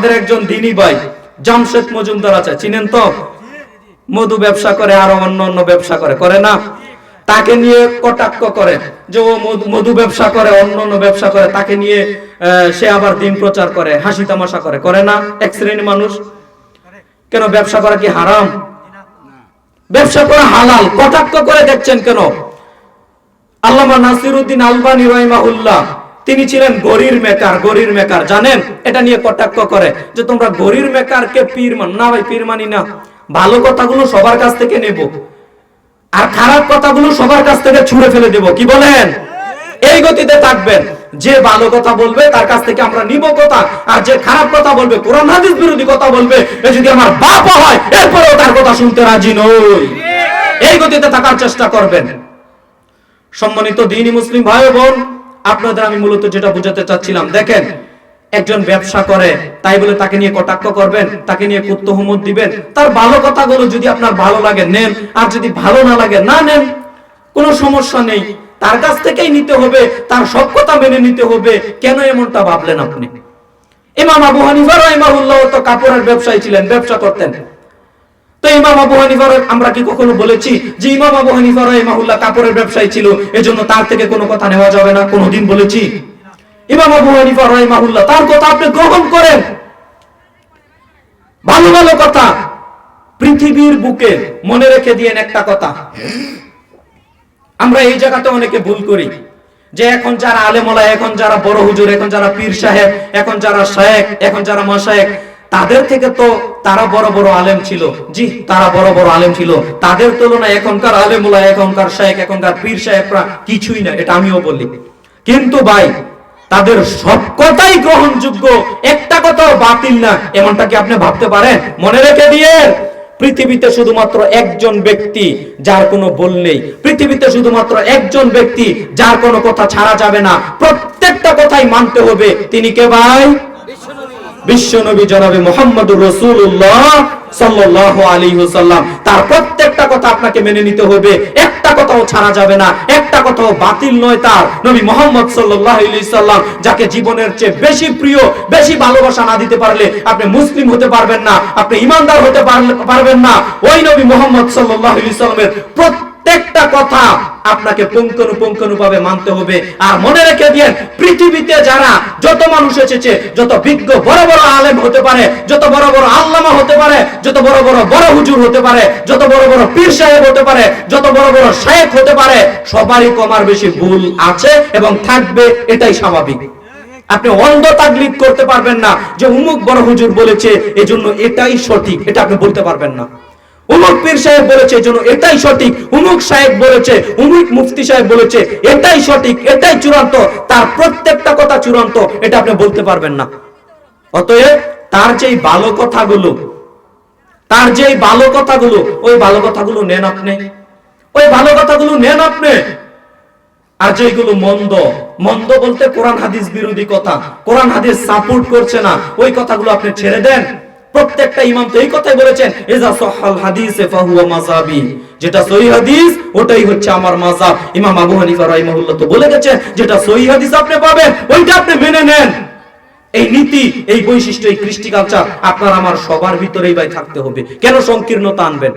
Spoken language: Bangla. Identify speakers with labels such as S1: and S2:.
S1: আমাদের একজন দিনী ভাই, জামশেদ মজুমদার আছে, চিনেন তো? মধু ব্যবসা করে আরও অন্য অন্য ব্যবসা করে করে না? তাকে নিয়ে কটাক্ষ করে যে ও মধু- ব্যবসা করে, অন্য অন্য ব্যবসা করে, তাকে নিয়ে সে আবার দিন প্রচার করে, হাসি তামাশা করে করে না? এক শ্রেণির মানুষ। কেন ব্যবসা করা কি হারাম? ব্যবসা করা হালাল। কটাক্ষ করে দেখছেন কেন? আল্লামা নাসিরউদ্দিন আলবানী রহিমাহুল্লাহ তিনি ছিলেন গরির মেকার গরির মেকার, জানেন? এটা নিয়ে কটাক্ষ করে যে তোমরা গরির মেকার কে পীর মান, না ভাই, পীর মানি না। ভালো কথাগুলো সবার কাছ থেকে নেব। আর খারাপ কথাগুলো সবার কাছ থেকে ছুঁড়ে ফেলে দেব। কি বলেন? এই গতিতে থাকবেন। যে ভালো কথা বলবে, তার কাছ থেকে আমরা নিব কথা। আর যে খারাপ কথা বলবে, কোরআন হাদিস বিরোধী কথা বলবে যদি আমার বাপ হয়, এরপরেও তার কথা শুনতে রাজি নই। এই গতিতে থাকার চেষ্টা করবেন। সম্মানিত দিনী মুসলিম ভাই বোন আপনাদের আমি মূলত যেটা বোঝাতে চাচ্ছিলাম, দেখেন, একজন ব্যবসা করে, তাই বলে তাকে নিয়ে কটাক্ষ করবেন, তাকে নিয়ে কুত্তহমত দিবেন। তার ভালো কথাগুলো যদি আপনার ভালো লাগে, নেন, আর যদি ভালো না লাগে, না নেন, কোনো সমস্যা নেই। তার কাছ থেকেই নিতে হবে, তার সব কথা মেনে নিতে হবে। কেন এমনটা ভাবলেন আপনি? ইমাম আবু হানিফা রাহিমাহুল্লাহ তো কাপড়ের ব্যবসায়ী ছিলেন, ব্যবসা করতেন। পৃথিবীর বুকে মনে রেখে দিয়েন একটা কথা। আমরা এই জায়গাতে অনেকে ভুল করি। যে এখন যারা আলেমলা এখন যারা বড় হুজুর, এখন যারা পীর সাহেব, এখন যারা শায়েক এখন যারা মাসায়েক তাদের থেকে তো তারা বড় বড় আলেম ছিল। জি, তারা বড় বড় আলেম ছিল। তাদের তুলনায় এখনকার আলেমুলা এখনকার শায়েক এখনকার পীর সাহেবরা কিছুই না, এটা আমিও বলি। কিন্তু ভাই, তাদের সব কথাই গ্রহণযোগ্য। একটা কথাও বাতিল না, এমনটা কি আপনি ভাবতে পারেন? মনে রেখে দিয়ে পৃথিবীতে শুধুমাত্র একজন ব্যক্তি যার কোনো বল নেই। পৃথিবীতে শুধুমাত্র একজন ব্যক্তি যার কোনো কথা ছাড়া যাবে না। প্রত্যেকটা কথাই মানতে হবে। তিনি কে ভাই? বিশ্বনবী জনাবে মোহাম্মদুর রসুল্লাহ সাল্লাল্লাহু আলাইহি ওয়াসাল্লাম। তার প্রত্যেকটা কথা আপনাকে মেনে নিতে হবে। একটা কথাও ছাড়া যাবে না। একটা কথাও বাতিল নয় তার। নবী মোহাম্মদ সাল্লাল্লাহু সাল্লাম যাকে জীবনের চেয়ে বেশি প্রিয়, বেশি ভালোবাসা না দিতে পারলে আপনি মুসলিম হতে পারবেন না, আপনি ইমানদার হতে পারবেন না। ওই নবী মোহাম্মদ আলাইহি সাল্লামের প্রত্যেকটা কথা আপনাকে পুঙ্খানুপুঙ্খানু ভাবে মানতে হবে। আর মনে রেখে দিয়েন, পৃথিবীতে যারা যত মানুষ এসেছে, যত বিজ্ঞ বড় বড় আলেম হতে পারে, যত বড় বড় আল্লামা হতে পারে, যত বড় বড় বড় হুজুর হতে পারে, যত বড় বড় পীর সাহেব হতে পারে, যত বড় বড় শায়েখ হতে পারে, সবারই কমার বেশি ভুল আছে এবং থাকবে এটাই স্বাভাবিক। আপনি অন্ধ তাকলিদ করতে পারবেন না যে উমুক বড় হুজুর বলেছে, এজন্য এটাই সঠিক। এটা আপনি বলতে পারবেন না। উমুক পীর সাহেব বলেছে এজন্য এটাই সঠিক। উমুক সাহেব বলেছে, উমুক মুফতি সাহেব বলেছে, এটাই সঠিক, এটাই চূড়ান্ত, তার প্রত্যেকটা কথা চূড়ান্ত, এটা আপনি বলতে পারবেন না। অতএব তার যেই ভালো কথাগুলো, তার যেই ভালো কথাগুলো, ওই ভালো কথাগুলো নেন আপনি। ওই ভালো কথাগুলো নেন আপনি। আর যেগুলো মন্দ মন্দ বলতে কোরআন হাদিস বিরোধী কথা, কোরআন হাদিস সাপোর্ট করছে না, ওই কথাগুলো আপনি ছেড়ে দেন। প্রত্যেকটা ইমাম তো এই কথাই বলেছেন এজা সহাল হাদিসে ফাহুয়া যেটা সহি হাদিস, ওটাই হচ্ছে আমার মাযহাব ইমাম আবু হানিফা রাহিমাহুল্লাহ তো বলে গেছেন, যেটা সহি হাদিস আপনি পাবেন, ওইটা আপনি মেনে নেন। এই নীতি, এই বৈশিষ্ট্য, এই কৃষ্টি কালচার আপনার আমার সবার ভিতরেই ভাই থাকতে হবে। কেন সংকীর্ণতা আনবেন?